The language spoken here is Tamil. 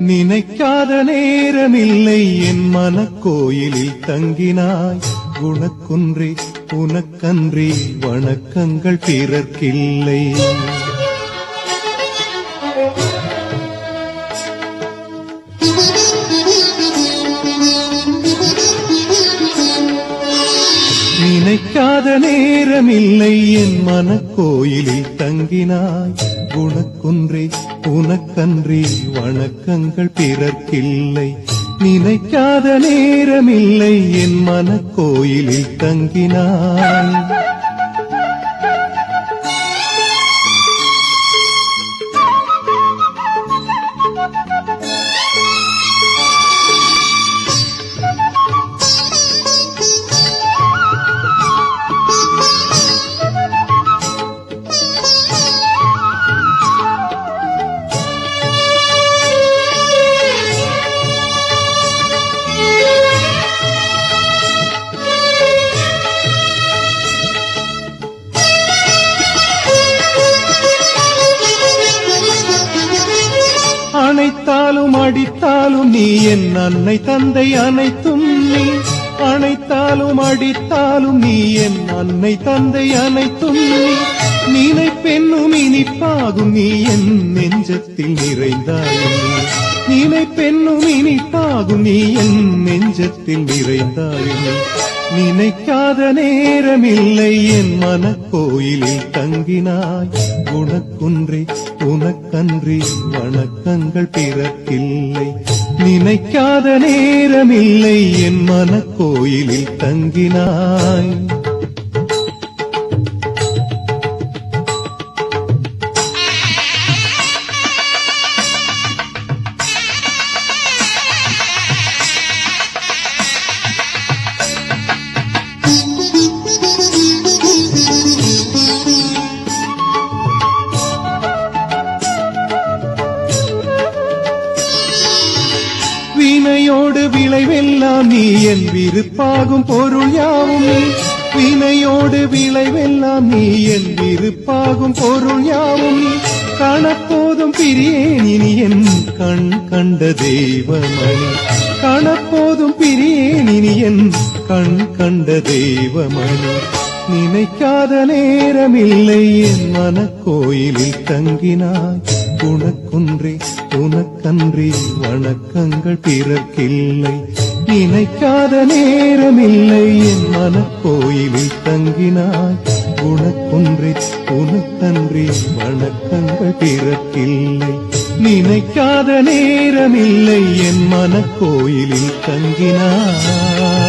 நினைக்காத நேரமில்லை. என் மனக்கோயிலில் தங்கினாய். குணக்குன்றி உனக்கன்றி வணக்கங்கள் பிறர்க்கில்லை. நினைக்காத நேரமில்லை. என் மனக்கோயிலில் தங்கினாய். குண உனக்கன்றி வணக்கங்கள் பிறர்க்கில்லை. நினைக்காத நேரமில்லை என் மனக்கோயிலில் தங்கினான் அணைத்தாலும் அடித்தாலும் நீ என் அன்னை தந்தை அனைத்தும் நீ. அணைத்தாலும் அடித்தாலும் நீ என் அன்னை தந்தை அனைத்தும் நீ. நீனை பெண்ணும் இனிப்பாகும் நீ என் நெஞ்சத்தில் நிறைந்தாயும் நீ நீனை பெண்ணும் இனிப்பாகும் நீ என் நெஞ்சத்தில் நிறைந்தாயும் நினைக்காத நேரமில்லை. என் மனக்கோயிலில் தங்கினாய். உனக்குன்றே உனக்கன்றி வணக்கங்கள் பிறக்கில்லை நினைக்காத நேரமில்லை. என் மனக்கோயிலில் தங்கினாய். வினையோடு விளைவெல்லாம் நீ என் விருப்பாகும் பொருள் யாவும். வினையோடு விளைவெல்லாம் நீ என் விருப்பாகும் பொருள் யாவும். நீ காணப்போதும் பிரியேன் இனி என் கண் கண்ட தெய்வமணி கணப்போதும் பிரியேன் இனி என் கண் கண்ட தெய்வமணி நினைக்காத நேரமில்லை என் மனக்கோயிலில் தங்கினாய். உனக்குன்றே உனக்கன்றே வணக்கங்கள் பிறர்க்கில்லை. நினைக்காத நேரமில்லை என் மனக்கோயிலில் தங்கினாய். உனக்குன்றே உனக்கன்றே வணக்கங்கள் பிறர்க்கில்லை. நினைக்காத நேரமில்லை என் மனக்கோயிலில் தங்கினாய்.